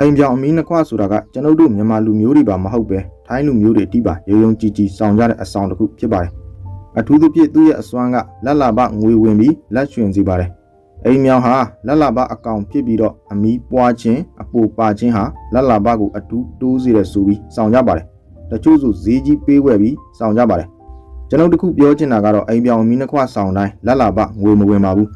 အိမ်ပြောင်အမီးနှစ်ခွဆိုတာကကျွန်ုပ်တို့မြန်မာလူမျိုးတွေပါမဟုတ်ပဲထိုင်းလူမျိုးတွေအတိပါရုံရုံကြည်ကြည်ဆောင်ကြတဲ့အဆောင်တစ်ခုဖြစ်ပါတယ်အထူးသဖြင့်သူ့ရဲ့အစွမ်းကလက်လာပငွေဝင်ပြီးလက်ရွှင်စေပါတယ်အိမ်မြောင်ဟာလက်လာပအကောင်ဖြစ်ပြီးတော့အမီးပွားခြင်းအပူပါခြင်းဟာလက်လာပကိုအထူးတိုးစေတဲ့ဆိုပြီးဆောင်ကြပါတယ်တချို့ဆိုဈေးကြီးပေးဝယ်ပြီးဆောင်ကြပါတယ်ကျွန်ုပ်တခုပြောချင်တာကတော့အိမ်ပြောင်အမီးနှစ်ခွဆောင်တိုင်းလက်လာပငွေမဝင်ပါဘူး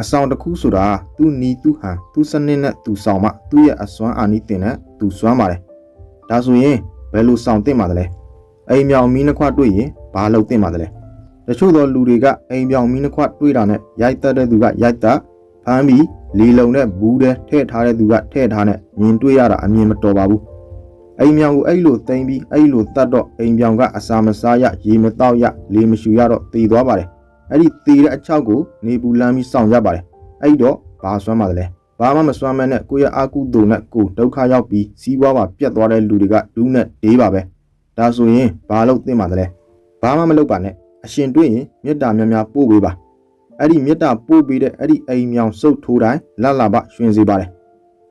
အဆောင်တစ်ခုဆိုတာသူ့နီးသူ့ဟန်သူ့စနစ်နဲ့သူဆောင်မှသူ့ရဲ့အစွမ်းအာနိသင်နဲ့သူစွမ်းပါတယ်။ဒါဆိုရင်ဘယ်လိုဆောင်တင်ပါသလဲ။အိမ်မြောင်မီးနှစ်ခွတွေ့ရင်ဘာလုပ်တင်ပါသလဲ။တချို့သောလူတွေကအိမ်မြောင်မီးနှစ်ခွတွေ့တာနဲ့ရိုက်တက်တဲ့သူကရိုက်တက်ဖမ်းပြီးလီလုံနဲ့ဘူးတဲ့ထည့်ထားတဲ့သူကထည့်ထားနဲ့မြင်တွေ့ရတာအမြင်မတော်ပါဘူး။အိမ်မြောင်ကိုအဲ့လိုသိမ့်ပြီးအဲ့လိုတတ်တော့အိမ်မြောင်ကအစာမစားရရေမတောက်ရလေမရှူရတော့တည်သွားပါတယ်။ အဲ့ဒီတည်တဲ့အချောက်ကိုနေပူလမ်းပြီးစောင့်ရပါတယ်အဲ့တော့ဘာစွမ်းပါသလဲဘာမှမစွမ်းမဲနဲ့ကိုယ့်ရဲ့အာကုသိုလ်နဲ့ကိုယ်ဒုက္ခရောက်ပြီးစီးပွားပါပြတ်သွားတဲ့လူတွေကဒူးနဲ့ဒေးပါပဲဒါဆိုရင်ဘာလို့သိမှာသလဲဘာမှမလုပ်ပါနဲ့အရှင်တွေ့ရင်မေတ္တာများများပို့ပေးပါအဲ့ဒီမေတ္တာပို့ပေးတဲ့အဲ့ဒီအိမ်မြောင်စုပ်ထိုးတိုင်းလတ်လာပရွှင်စေပါတယ်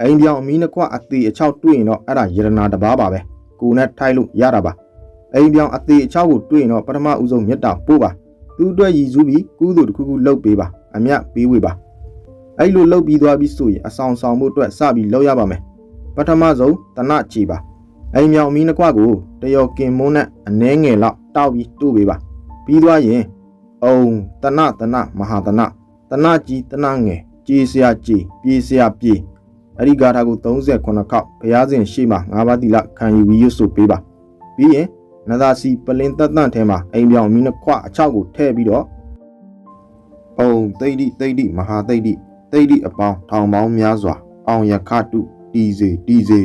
အိမ်ပြောင်အမီးနှစ်ခွအသေးအချောက်တွေ့ရင်တော့အဲ့ဒါယရနာတစ်ပါးပါပဲကိုယ်နဲ့ထိုက်လို့ရတာပါအိမ်ပြောင်အသေးအချောက်ကိုတွေ့ရင်တော့ပထမဦးဆုံးမေတ္တာပို့ပါ သူ့အတွက်ရည်စူးပြီးကုသိုလ်တစ်ခုခုလုပ်ပေးပါအမြတ်ပေးဝေပါအဲ့လိုလုပ်ပြီးသွားပြီးဆိုရင်အဆောင်ဆောင်မှုအတွက်စပြီးလုပ်ရပါမယ်ပထမဆုံးတနချီပါအိမ်မြောင်မီးနှစ်ခွကိုတယောကင်မုန်းနဲ့အနှဲငယ်လောက်တောက်ပြီးတို့ပေးပါပြီးသွားရင်အုံတနတနမဟာတနတနကြီးတနငယ်ကြေးစရာကြေးပြေးစရာပြေးအဲ့ဒီဂါထာကို38ခေါက်ဘုရားရှင်ရှေ့မှာ၅ပါးတိလခံယူပြီးရွတ်ဆိုပေးပါပြီးရင် နသာစီပလင်တက်တန့်ထဲမှာအိမ်ပြောင်မီးနှစ်ခွအချောက်ကိုထည့်ပြီးတော့အုံသိတိသိတိမဟာသိတိသိတိအပေါင်းထောင်ပေါင်းများစွာ အောင်ရခတုတီစေတီစေ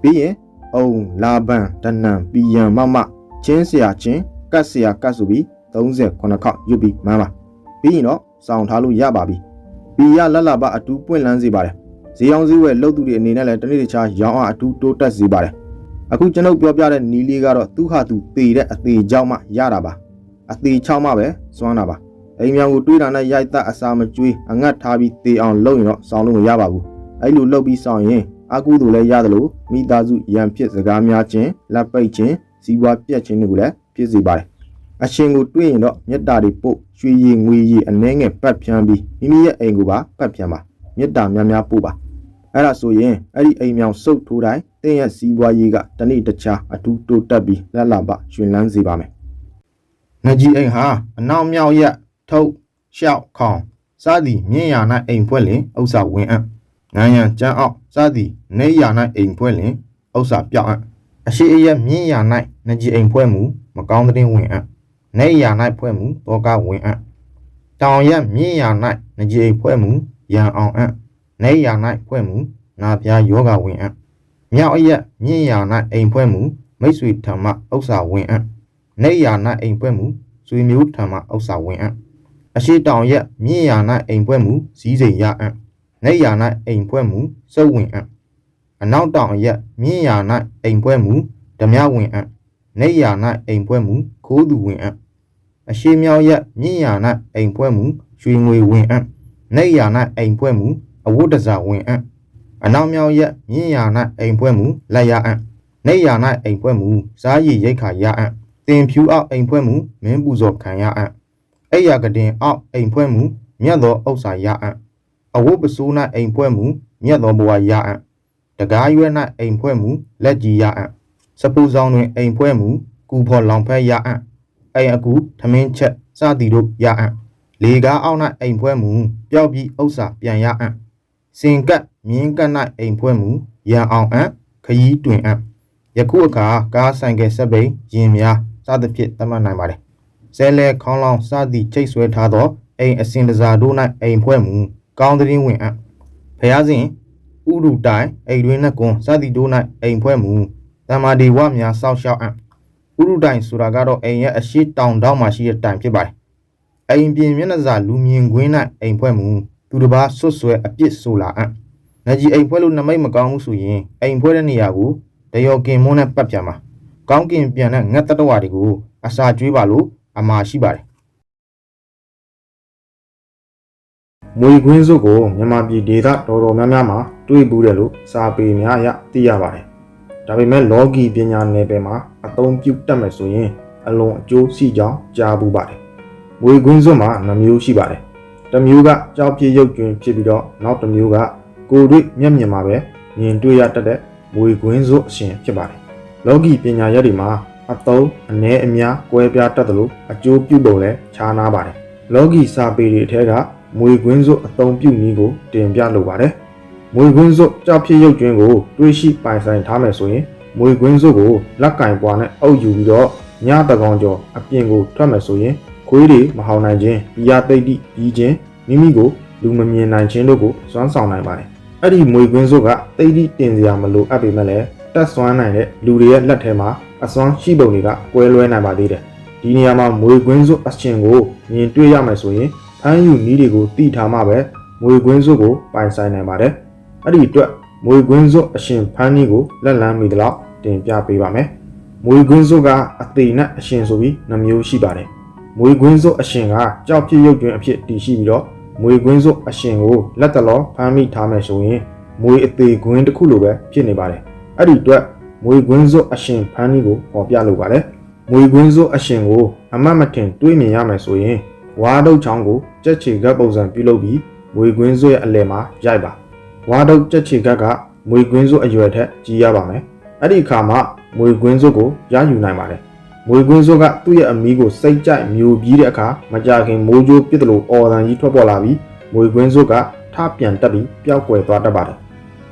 ပြီးရင်အုံလာဘန်ဒနံပီယံမမချင်းဆရာချင်းကတ်ဆရာကတ်ဆိုပြီး38ခေါက်ရွတ်ပြီးမှန်းပါပြီးရင်တော့စောင့်ထားလို့ရပါပြီပီရလက်လာပအတူပွင့်လန်းစေပါတယ်ဈေးအောင်ဈေးဝယ်လှုပ်သူတွေအနေနဲ့လည်းတနေ့တခြားရောင်းအောင်အတူတိုးတက်စေပါတယ် အခုကျွန်ုပ်ပြောပြတဲ့နီးလေးကတော့သူဟာသူသေတဲ့အသေးကြောင့်မှရတာပါအသေးချောင်းမှပဲစွမ်းတာပါအိမ်မြောင်ကိုတွေးတာနဲ့ရိုက်သက်အစာမကျွေးအငတ်ထားပြီးသေအောင်လုပ်ရင်တော့စောင်းလို့မရပါဘူးအဲ့လိုလုပ်ပြီးစောင်းရင်အကူတို့လည်းရတယ်လို့မိသားစုရန်ဖြစ်စကားများခြင်းလက်ပိတ်ခြင်းစီးပွားပြတ်ခြင်းတွေကိုလည်းဖြစ်စေပါတယ်အရှင်ကိုတွေးရင်တော့မေတ္တာတွေပို့ရွှေရည်ငွေရည်အနှဲငယ်ပတ်ဖြန်းပြီးမိမိရဲ့အိမ်ကိုပါပတ်ဖြန်းပါမေတ္တာများများပို့ပါ အဲ့ဒါဆိုရင်အဲ့ဒီအိမ်မြောင်စုပ်ထိုးတိုင်းတင်းရဲ့စီးပွားရေးကတနေ့တခြားအထူးတိုးတက်ပြီးလက်လာပရှင်လန်းစေပါမယ်။ငကြီးအိမ်ဟာအနောက်မြောက်ရက်ထုတ်ရှောက်ခေါင်စသည်မြင့်ရာ၌အိမ်ဖွဲ့လင်ဥစ္စာဝင်အပ်ငန်းရန်ကျန်းအောက်စသည်နေရာ၌အိမ်ဖွဲ့လင်ဥစ္စာပြောင်းအပ်အရှိအရက်မြင့်ရာ၌ငကြီးအိမ်ဖွဲ့မှုမကောင်းတဲ့ဝင်အပ်နေရာ၌ဖွဲ့မှုတောကဝင်အပ်တောင်ရက်မြင့်ရာ၌ငကြီးအိမ်ဖွဲ့မှုရန်အောင်အပ် နေရာ၌ဖွဲ့မှုနာပြားယောဂဝင်အပ်မြောက်အရက်မြင့်ရာ၌အိမ်ဖွဲ့မှုမိတ်ဆွေဓမ္မဥစ္စာဝင်အပ်နေရာ၌အိမ်ဖွဲ့မှုဆွေမျိုးဓမ္မဥစ္စာဝင်အပ်အရှိတောင်ရက်မြင့်ရာ၌အိမ်ဖွဲ့မှုစည်းစိမ်ရအပ်နေရာ၌အိမ်ဖွဲ့မှုစုပ်ဝင်အပ်အနောက်တောင်အရက်မြင့်ရာ၌အိမ်ဖွဲ့မှုဓမြဝင်အပ်နေရာ၌အိမ်ဖွဲ့မှုခိုးသူဝင်အပ်အရှိမြောက်ရက်မြင့်ရာ၌အိမ်ဖွဲ့မှုရွှေငွေဝင်အပ်နေရာ၌အိမ်ဖွဲ့မှု အဝတ်တစားဝင်အပ်အနောက်မြောက်ရက်မြင့်ရာ၌အိမ်ဖွဲ့မှုလက်ရအပ်နေရာ၌အိမ်ဖွဲ့မှုစားရည်ရိတ်ခါရအပ်တင်ဖြူအောက်အိမ်ဖွဲ့မှုမင်းပူဇော်ခံရအပ်အိယာကတင်အောက်အိမ်ဖွဲ့မှုမြတ်သောဥစ္စာရအပ်အဝတ်ပစိုး၌အိမ်ဖွဲ့မှုမြတ်သောဘဝရအပ်တကားရွက်၌အိမ်ဖွဲ့မှုလက်ကြီးရအပ်စပူဆောင်တွင်အိမ်ဖွဲ့မှုကူဖော်လောင်ဖက်ရအပ်အိမ်အကူထမင်းချက်စသည်တို့ရအပ်လေကားအောက်၌အိမ်ဖွဲ့မှုပျောက်ပြီးဥစ္စာပြန်ရအပ် စင်ကတ်မြင်းကတ်၌အိမ်ဖွဲ့မှုရန်အောင်အံ့ခရီးတွင်အံ့ယခုအခါကားဆိုင်ကယ်ဆက်ပိန်ရင်များစသဖြင့်သတ်မှတ်နိုင်ပါတယ်ဇဲလဲခေါင်းလောင်းစသည့်ချိတ်ဆွဲထားသောအိမ်အစင်တစားတို့၌အိမ်ဖွဲ့မှုကောင်းသတင်းဝင်အံ့ဖျားစဉ်ဥရုတိုင်အိမ်တွင်နှကွန်စသည့်တို့၌အိမ်ဖွဲ့မှုတမ္မာဒီဝများစောက်ရှောက်အံ့ဥရုတိုင်ဆိုတာကတော့အိမ်ရဲ့အရှိတောင်တောင်မှာရှိတဲ့တိုင်ဖြစ်ပါတယ်အိမ်ပြင်မျက်နှာစာလူမြင်ကွင်း၌အိမ်ဖွဲ့မှု သူတစ်ပါးဆွတ်ဆွဲအပြစ်ဆိုလာအံ့ငကြီးအိမ်ဖွဲလို့နမိတ်မကောင်းဘူးဆိုရင်အိမ်ဖွဲတဲ့နေရာကိုတယောကင်မွန်းနဲ့ပတ်ပြန်ပါကောင်းကင်ပြန်တဲ့ငတ်တတဝါတွေကိုအစာကျွေးပါလို့အမှားရှိပါတယ်မွေခွင်းစုပ်ကိုမြန်မာပြည်ဒေသတော်တော်များများမှာတွေ့ဘူးတယ်လို့စာပေများအရသိရပါတယ်။ဒါပေမဲ့လောကီပညာနယ်ပယ်မှာအသုံးပြုတတ်မယ်ဆိုရင်အလွန်အကျိုးရှိကြောင်းကြားဘူးပါတယ်။မွေခွင်းစုပ်မှာနှမျိုးရှိပါတယ်။ တစ်မျိုးကကြောက်ပြည့်ရုပ်ကျွင်းဖြစ်ပြီးတော့နောက်တစ်မျိုးကကိုယ်တွေ့မျက်မြင်မှာပဲမြင်တွေ့ရတတ်တဲ့မွေခွင်းစုပ်အရှင်ဖြစ်ပါတယ်။လောကီပညာရပ်တွေမှာအသုံးအ ਨੇ အများကွဲပြားတတ်တယ်လို့အကျိုးပြုပုံလည်းခြားနာပါတယ်။လောကီစာပေတွေအထက်ကမွေခွင်းစုပ်အသုံးပြုနည်းကိုတင်ပြလိုပါတယ်။မွေခွင်းစုပ်ကြောက်ဖြစ်ရုပ်ကျွင်းကိုတွေးရှိပိုင်ဆိုင်ထားမယ်ဆိုရင်မွေခွင်းစုပ်ကိုလက်ကင်ပွားနဲ့အုပ်ယူပြီးတော့ညတကောင်ကျော်အပြင်ကိုထွက်မယ်ဆိုရင် ခွေးတွေမဟောင်နိုင်ခြင်းဒီယာတိတ်တိပြီးခြင်းမိမိကိုလူမမြင်နိုင်ခြင်းတို့ကိုစွမ်းဆောင်နိုင်ပါတယ်။အဲ့ဒီမွေခွင်းစုပ်ကတိတ်တိတင်စရာမလိုအပ်ပေမဲ့လည်းတက်စွမ်းနိုင်တဲ့လူတွေရဲ့လက်ထဲမှာအစွမ်းရှိပုံတွေကကွဲလွဲနိုင်ပါသေးတယ်။ဒီနေရာမှာမွေခွင်းစုပ်အရှင်ကိုမြင်တွေ့ရမယ်ဆိုရင်ဖမ်းယူနည်းတွေကိုသိထားမှပဲမွေခွင်းစုပ်ကိုပိုင်ဆိုင်နိုင်ပါတယ်။အဲ့ဒီအတွက်မွေခွင်းစုပ်အရှင်ဖမ်းနည်းကိုလက်လန်းမိသလောက်တင်ပြပေးပါမယ်။မွေခွင်းစုပ်ကအသေးနဲ့အရှင်ဆိုပြီးနှမျိုးရှိပါတယ်။ မွေခွင်းစုပ်အရှင်ကကြောက်ပြစ်ရုပ်တွင်အဖြစ်တည်ရှိပြီးတော့မွေခွင်းစုပ်အရှင်ကိုလက်တလောဖမ်းမိထားမယ်ဆိုရင်မွေအသေးခွင်းတစ်ခုလိုပဲဖြစ်နေပါတယ်။အဲ့ဒီအတွက်မွေခွင်းစုပ်အရှင်ဖမ်းနည်းကိုပေါ်ပြလိုပါတယ်။မွေခွင်းစုပ်အရှင်ကိုအမတ်မထင်တွေးမြင်ရမယ်ဆိုရင်ဝါဒုတ်ချောင်းကိုကြက်ချေကပ်ပုံစံပြုလုပ်ပြီးမွေကွင်းစွဲအလယ်မှာရိုက်ပါဝါဒုတ်ကြက်ချေကပ်ကမွေကွင်းစွဲအရွယ်ထက်ကြီးရပါမယ်အဲ့ဒီအခါမှာမွေကွင်းစွဲကိုရယူနိုင်ပါတယ် မွေကွင်းစွဲကသူ့ရဲ့အမီးကိုစိတ်ကြိုက်မျိုးပြီးတဲ့အခါမကြခင်မိုးကြိုးပစ်တယ်လို့အော်တန်ကြီးထွက်ပေါ်လာပြီးမွေကွင်းစွဲကထပြန်တက်ပြီးပျောက်ကွယ်သွားတတ်ပါတယ်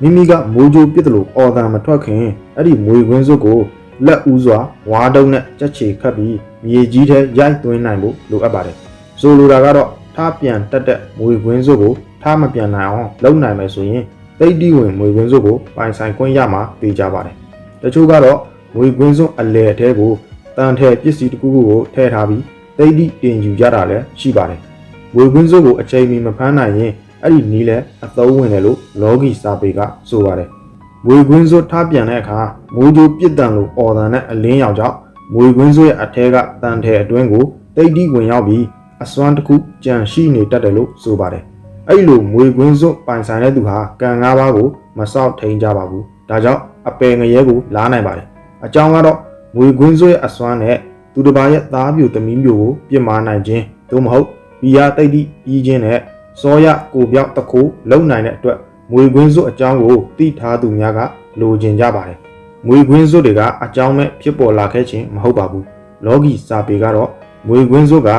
မိမိကမိုးကြိုးပစ်တယ်လို့အော်တန်မထွက်ခင်အဲ့ဒီမွေကွင်းစွဲကိုလက်ဦးစွာဝါဒုတ်နဲ့ကြက်ချေခတ်ပြီးမြေကြီးထဲရိုက်သွင်းနိုင်ဖို့လိုအပ်ပါတယ်ဆိုလိုတာကတော့ထားပြန်တက်တဲ့မွေခွင်းစုပ်ကိုထားမပြန်နိုင်အောင်လုပ်နိုင်မယ်ဆိုရင်တိတ်တီဝင်မွေခွင်းစုပ်ကိုပိုင်ဆိုင်ခွင့်ရမှာသိကြပါတယ်။တချို့ကတော့မွေခွင်းစုပ်အလဲအထဲကို တန်ထဲပစ္စည်းတစ်ခုခုကိုထည့်ထားပြီးတိတ်တီတင်ယူကြတာလည်းရှိပါတယ်။မွေခွင်းစုပ်ကိုအချိန်မီမဖမ်းနိုင်ရင်အဲ့ဒီနီးလဲအသုံးဝင်တယ်လို့လောဂီစာပေကဆိုပါတယ်။မွေခွင်းစုပ်ထားပြန်တဲ့အခါမိုးကြိုးပြစ်တန်လို့အော်တန်နဲ့အလင်းရောင်ကြောင့်မွေခွင်းစုပ်ရဲ့အထဲကတန်ထဲအတွင်းကိုတိတ်တီဝင်ရောက်ပြီးအစွမ်းတစ်ခုကြံရှိနေတတ်တယ်လို့ဆိုပါတယ်။အဲ့လိုမွေကွင်းစွတ်ပိုင်ဆိုင်တဲ့သူဟာကံ၅ပါးကိုမစောက်ထိန်ကြပါဘူး။ဒါကြောင့်အပယ်ငရဲကိုလားနိုင်ပါတယ်။အကြောင်းကတော့ မွေကွင်းစွတ်ရဲ့အစွမ်းနဲ့သူတစ်ပါးရဲ့သားပြိုသမီးမျိုးကိုပြစ်မှားနိုင်ခြင်းသို့မဟုတ်ဘီယာတိတ်တိပြီးခြင်းနဲ့စောရကိုပြောက်တခုလုံနိုင်တဲ့အတွက်မွေကွင်းစွတ်အကြောင်းကိုသိထားသူများကလိုချင်ကြပါတယ်။မွေကွင်းစွတ်တွေကအကြောင်းမဲ့ဖြစ်ပေါ်လာခဲ့ခြင်းမဟုတ်ပါဘူး။လောကီစာပေကတော့မွေကွင်းစွတ်က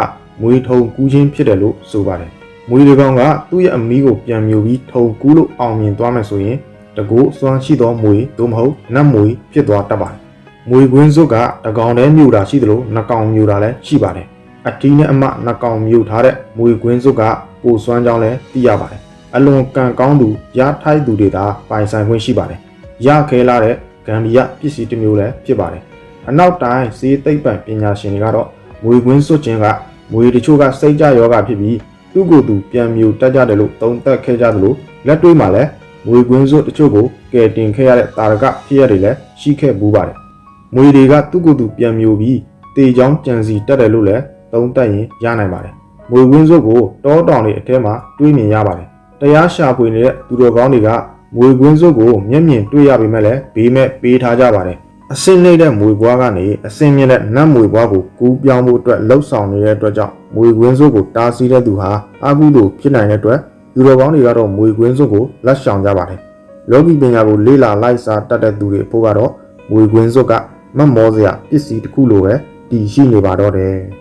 မွေထုံကူးခြင်းဖြစ်တယ်လို့ဆိုပါတယ်။မွေဒီကောင်ကသူ့ရဲ့အမီးကိုပြန်မြူပြီးထုံကူးလို့အောင်မြင်သွားမယ်ဆိုရင်တကူစွမ်းရှိသောမွေသို့မဟုတ်နတ်မွေဖြစ်သွားတတ်ပါတယ်။ မွေကွင်းစုကတကောင်တည်းမြူတာရှိသလိုနှကောင်မြူတာလည်းရှိပါတယ်။အတီးနဲ့အမနှကောင်မြူထားတဲ့မွေကွင်းစုကပိုစွမ်းကြောင်းလည်းသိရပါတယ်။အလွန်ကံကောင်းသူရထိုက်သူတွေသာပိုင်ဆိုင်ခွင့်ရှိပါတယ်။ရခဲလာတဲ့ဂမ်ဘီယာပစ္စည်းတစ်မျိုးလည်းဖြစ်ပါတယ်။အနောက်တိုင်းဈေးသိပ္ပံပညာရှင်တွေကတော့မွေကွင်းစွခြင်းကငွေတချို့ကစိတ်ကြယောဂဖြစ်ပြီးသူ့ကိုယ်သူပြန်မြူတက်ကြတယ်လို့သုံးသပ်ခဲ့ကြသလိုလက်တွေ့မှာလည်းငွေကွင်းစွတ်တချို့ကိုကယ်တင်ခဲ့ရတဲ့တာရကဖြစ်ရတွေလည်းရှိခဲ့ဘူးပါတယ်။ ငွေတွေကသူ့ကိုယ်သူပြန်မြူပြီးတေချောင်းကြံစီတက်တယ်လို့လည်းသုံးသပ်ရင်ရနိုင်ပါတယ်။ငွေကွင်းစွတ်ကိုတောတောင်တွေအထဲမှာတွေးမြင်ရပါတယ်။တရားရှာဖွေနေတဲ့သူတော်ကောင်းတွေကငွေကွင်းစွတ်ကိုမျက်မြင်တွေ့ရပေမဲ့လည်းဘေးမဲ့ပေးထားကြပါတယ်။အစင်းနေတဲ့မွေပွားကနေအစင်းမြင့်တဲ့နတ်မွေပွားကိုကူးပြောင်းဖို့အတွက်လှုပ်ဆောင်နေတဲ့အတွက်ကြောင့်မွေကွင်းစိုးကိုတားဆီးတဲ့သူဟာအာဟုလိုဖြစ်နိုင်တဲ့အတွက်သူတော်ကောင်းတွေကတော့မွေကွင်းစိုးကိုလက်ရှောင်ကြပါတယ်။လောကီပညာကိုလေ့လာလိုက်စားတတ်တဲ့သူတွေဖို့ကတော့မွေကွင်းစိုးက မတ်မောစရာပစ္စည်းတစ်ခုလိုပဲတည်ရှိနေပါတော့တယ်။